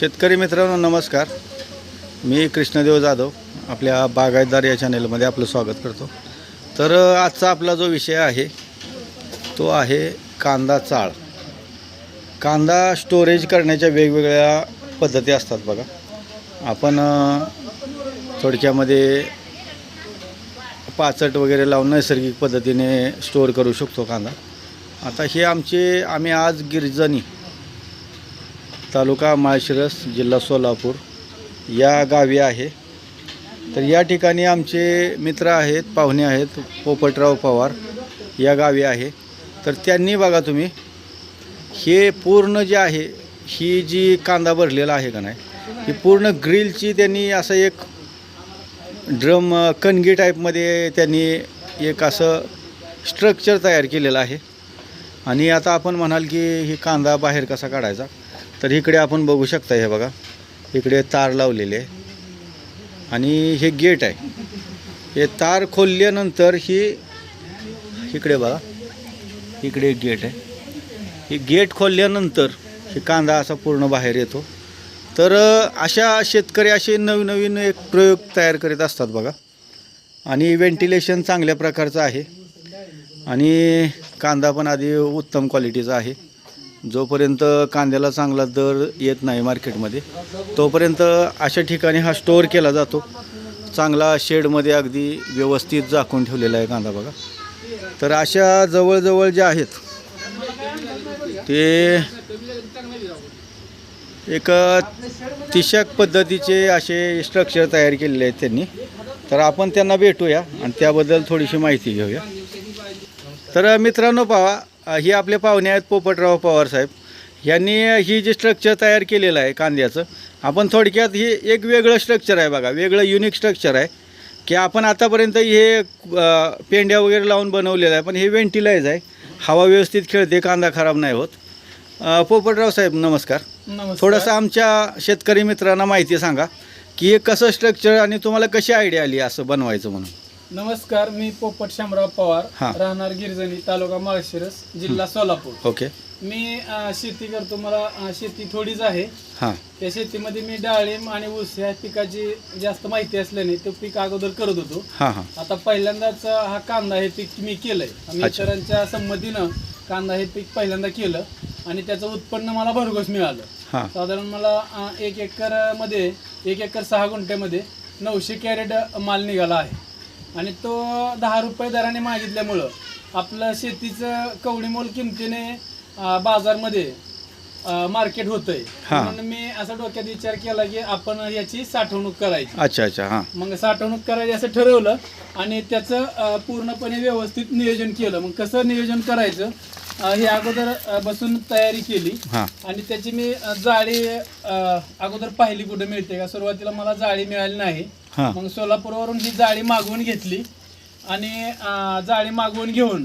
शेतकरी मित्रांनो नमस्कार. मी कृष्णदेव जाधव आपल्या बागायतदार या चॅनेलमध्ये आपलं स्वागत करतो. तर आजचा आपला जो विषय आहे तो आहे कांदा चाळ. कांदा स्टोरेज करण्याच्या वेगवेगळ्या पद्धती असतात बघा. आपण थोडक्यामध्ये पाचट वगैरे लावून नैसर्गिक पद्धतीने स्टोअर करू शकतो कांदा. आता हे आमचे आम्ही आज गिरजणी तालुका माळशिरस जिल्हा सोलापूर या गावी आहे. तर या ठिकाणी आमचे मित्र आहेत पाहुणे आहेत पोपटराव पवार या गावी आहे. तर त्यांनी बघा तुम्ही हे पूर्ण जे आहे ही जी कांदा भरलेला आहे का नाही ही पूर्ण ग्रिलची त्यांनी असं एक ड्रम कणगी टाईपमध्ये त्यांनी एक असं स्ट्रक्चर तयार केलेलं आहे. आणि आता आपण म्हणाल की ही कांदा बाहेर कसा काढायचा? तर इकडे आपण बघू शकता हे बघा. इकडे तार लावलेले. आहे आणि हे गेट आहे. हे तार खोलल्यानंतर ही इकडे बघा. इकडे एक गेट आहे. ही गेट खोलल्यानंतर ही कांदा असा पूर्ण बाहेर येतो. तर अशा शेतकरी असे नवीन नवीन एक प्रयोग तयार करीत असतात बघा. आणि व्हेंटिलेशन चांगल्या प्रकारचं आहे. आणि कांदा पण आधी उत्तम क्वालिटीचा आहे. जोपर्यंत कांद्याला चांगला दर येत नाही मार्केटमध्ये तोपर्यंत अशा ठिकाणी हा स्टोअर केला जातो. चांगला शेडमध्ये अगदी व्यवस्थित झाकून ठेवलेला आहे कांदा बघा. तर अशा जवळजवळ ज्या आहेत ते एक तिशक पद्धतीचे असे स्ट्रक्चर तयार केलेले आहेत त्यांनी. तर आपण त्यांना भेटूया आणि त्याबद्दल थोडीशी माहिती घेऊया. तर मित्रांनो पहा ही आपले पाहुणे आहेत पोपटराव पवार साहेब. यांनी ही जी स्ट्रक्चर तयार केलेलं आहे कांद्याचं आपण थोडक्यात ही एक वेगळं स्ट्रक्चर आहे बघा वेगळं युनिक स्ट्रक्चर आहे. की आपण आतापर्यंत हे पेंड्या वगैरे लावून बनवलेलं आहे पण हे व्हेंटिलाइज आहे. हवा व्यवस्थित खेळते कांदा खराब नाही होत. पोपटराव साहेब नमस्कार. नमस्कार. थोडंसं आमच्या शेतकरी मित्रांना माहिती सांगा की हे कसं स्ट्रक्चर आणि तुम्हाला कशी आयडिया आली असं बनवायचं म्हणून? नमस्कार मी पोपट शामराव पवार. राहणार गिरजणी तालुका माळशिरस जिल्हा सोलापूर. ओके. मी अ, शेती करतो मला अ, शेती थोडीच आहे. हां. त्या शेतीमध्ये मी डाळिंब आणि ऊस या पिकाची जास्त माहिती असल्याने ते पीक अगोदर करत होतो. हां हां. आता पहिल्यांदाच हा कांदा हे पीक मी केलंय. अच्छा. मित्रांच्या संमतीनं कांदा हे पीक पहिल्यांदा केलं आणि त्याचं उत्पन्न मला भरघोस मिळालं. हां. साधारण मला अ, एक एकरमध्ये एक एकर सहा गुंठ्यामध्ये नऊशे कॅरेट माल निघाला आहे. आणि तो दहा रुपये दराने मागितल्यामुळं आपलं शेतीचं कवडी मोल किमतीने अ, बाजारमध्ये मार्केट होतंय. हा. म्हणून मी असा डोक्यात विचार केला की आपण याची साठवणूक करायची. अच्छा अच्छा हां. मग साठवणूक करायची असं ठरवलं आणि त्याचं अ, पूर्णपणे व्यवस्थित नियोजन केलं. मग कसं नियोजन करायचं? अ, हे अगोदर अ, बसून तयारी केली. हां. आणि त्याची मी अ, जाळी अ, अगोदर पाहिली कुठे मिळते का? सुरुवातीला मला जाळी मिळाली नाही. हां. मग सोलापूरवरून ही जाळी मागवून घेतली आणि अ, जाळी मागवून घेऊन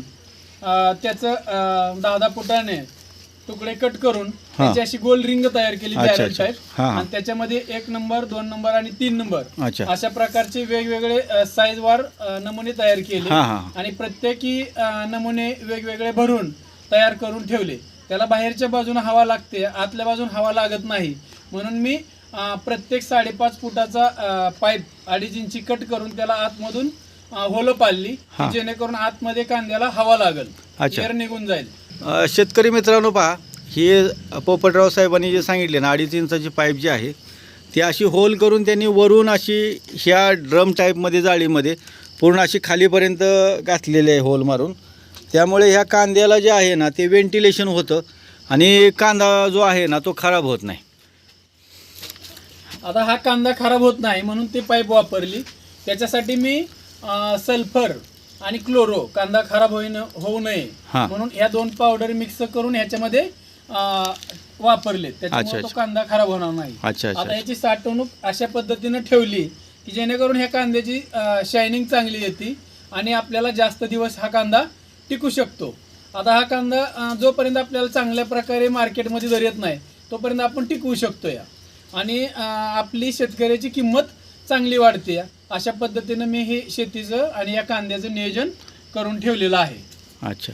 अ, त्याचं अ, दहा दहा फुटाने तुकडे कट करून त्याची अशी गोल रिंग तयार केली अच्छा, बॅरल अच्छा. टाईप हा, हा. आणि त्याच्यामध्ये एक नंबर दोन नंबर आणि तीन नंबर अच्छा. अशा प्रकारचे वेगवेगळे साईज वार अ, नमुने तयार केले हां हां. आणि प्रत्येकी अ, नमुने वेगवेगळे भरून तयार करून ठेवले. त्याला बाहेरच्या बाजूने हवा लागते आतल्या बाजून हवा लागत नाही. म्हणून मी प्रत्येक साडेपाच फुटाचा पाईप अडीच इंची कट करून त्याला आतमधून होलं पाडली हा. जेणेकरून आतमध्ये कांद्याला हवा लागल अच्छा. एअर निघून जाईल अ, शेतकरी मित्रांनो पहा हे पोपटराव साहेबांनी जे सांगितले ना अडीच इंचाची पाईप जी आहे ती अशी होल करून त्यांनी वरून अशी ह्या ड्रम टाईपमध्ये जाळीमध्ये पूर्ण अशी खालीपर्यंत घातलेली आहे होल मारून त्यामुळे ह्या कांद्याला जे आहे ना ते व्हेंटिलेशन होतं आणि कांदा जो आहे ना तो खराब होत नाही आता हा कांदा खराब होत नाही म्हणून ती पाईप वापरली. त्याच्यासाठी मी सल्फर आणि क्लोरो कांदा खराब होईन होऊ नये हा. म्हणून या दोन पावडर मिक्स करून ह्याच्यामध्ये अ, वापरले. त्याच्यामुळे तो अच्छा. कांदा खराब होणार नाही. अच्छा अच्छा आता याची साठवणूक अशा पद्धतीनं ठेवली की जेणेकरून ह्या कांद्याची शायनिंग चांगली येते आणि आपल्याला जास्त दिवस हा कांदा टिकू शकतो. आता हा कांदा अ, जोपर्यंत आपल्याला चांगल्या प्रकारे मार्केटमध्ये दर येत नाही तोपर्यंत आपण टिकवू शकतो या. आणि आपली शेतकऱ्याची किंमत चांगली वाढते. अशा पद्धतीनं मी हे शेतीचं आणि या कांद्याचं नियोजन करून ठेवलेलं आहे. अच्छा.